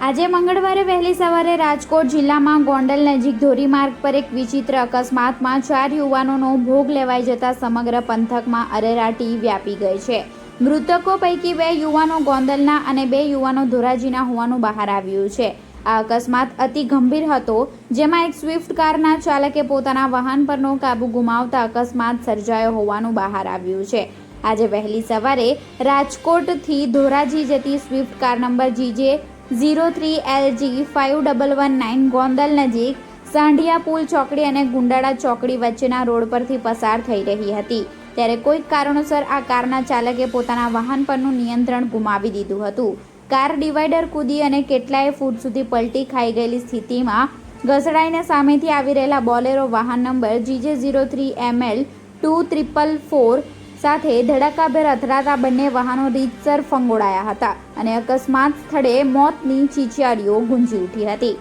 આજે મંગળવારે વહેલી સવારે રાજકોટ જિલ્લામાં ગોંડલ નજીક ધોરીમાર્ગ પર એક વિચિત્ર અકસ્માતમાં ચાર યુવાનોનો ભોગ લેવાઈ જતા સમગ્ર પંથકમાં અરેરાટી વ્યાપી ગઈ છે. મૃતકો પૈકી બે યુવાનો ગોંડલના અને બે યુવાનો ધોરાજીના હોવાનું બહાર આવ્યું છે. આ અકસ્માત અતિ ગંભીર હતો, જેમાં એક સ્વિફ્ટ કારના ચાલકે પોતાના વાહન પરનો કાબુ ગુમાવતા અકસ્માત સર્જાયો હોવાનું બહાર આવ્યું છે. આજે વહેલી સવારે રાજકોટથી ધોરાજી જતી Swift car number GJ zero three LG five double one nine Gondal નજીક સાંઢિયા પુલ ચોકડી અને ગુંડાળા ચોકડી વચ્ચેના રોડ પરથી પસાર થઈ રહી હતી. ત્યારે કોઈક કારણોસર આ કારના ચાલકે પોતાના વાહન પરનું નિયંત્રણ ગુમાવી દીધું હતું. કાર ડિવાઈડર કૂદી અને કેટલાય ફૂટ સુધી પલટી ખાઈ ગયેલી સ્થિતિમાં ઘસડાઈને સામેથી આવી રહેલા બોલેરો વાહન number GJ zero three ML two triple four સાથે ધડાકાભેર અથડાતા બંને વાહનો રીતસર ફંગોળાયા હતા અને અકસ્માત સ્થળે મોતની ચીચિયારીઓ ગુંજી ઉઠી હતી.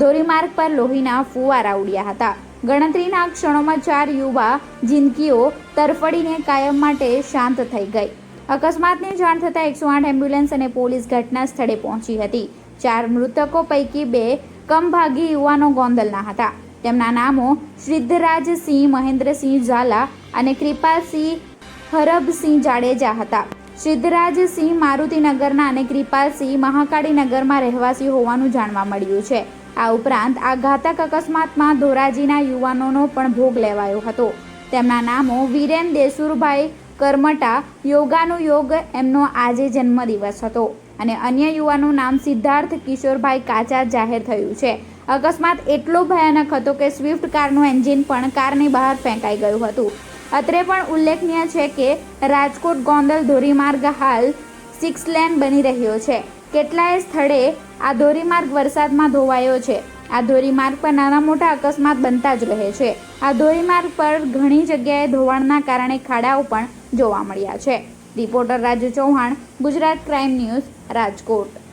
ધોરીમાર્ગ પર લોહીના ફુવારા ઉડ્યા હતા. ગણતરીના ક્ષણોમાં ચાર યુવા જિંદગીઓ તરફડીને કાયમ માટે શાંત થઈ ગઈ. અકસ્માતની જાણ થતાં એકસો આઠ એમ્બ્યુલન્સ અને પોલીસ ઘટના સ્થળે પહોંચી હતી. ચાર મૃતકો પૈકી બે કમભાગી યુવાનો ગોંદલના હતા. તેમના નામો સિદ્ધરાજસિંહ મહેન્દ્રસિંહ ઝાલા અને કૃપાલસિંહ હરબસિંહ જાડેજા હતા. સિદ્ધરાજસિંહ મારુતિનગરના અને કૃપાલસિંહ મહાકાળીનગરમાં રહેવાસી હોવાનું જાણવા મળ્યું છે. આ ઉપરાંત આ ઘાતક અકસ્માતમાં ધોરાજીના યુવાનોનો પણ ભોગ લેવાયો હતો. તેમના નામો વીરેન દેસુરભાઈ કરમટા યોગાનું યોગ એમનો આજે જન્મદિવસ હતો. અને અન્ય યુવાનું નામ સિદ્ધાર્થ કિશોરભાઈ કાચા જાહેર થયું છે. અકસ્માત એટલો ભયાનક હતો કે સ્વિફ્ટ કારનું એન્જિન પણ કારની બહાર ફેંકાઈ ગયું હતું. અત્રે પણ ઉલ્લેખનીય છે કે રાજકોટ ગોંડલ ધોરીમાર્ગ હાલ સિક્સ લેન બની રહ્યો છે. કેટલાય સ્થળે આ ધોરીમાર્ગ વરસાદમાં ધોવાયો છે. આ ધોરીમાર્ગ પર નાના મોટા અકસ્માત બનતા જ રહે છે. આ ધોરીમાર્ગ પર ઘણી જગ્યાએ ધોવાણના કારણે ખાડાઓ પણ જોવા મળ્યા છે. Reporter Raju Chauhan, Gujarat crime news, Rajkot.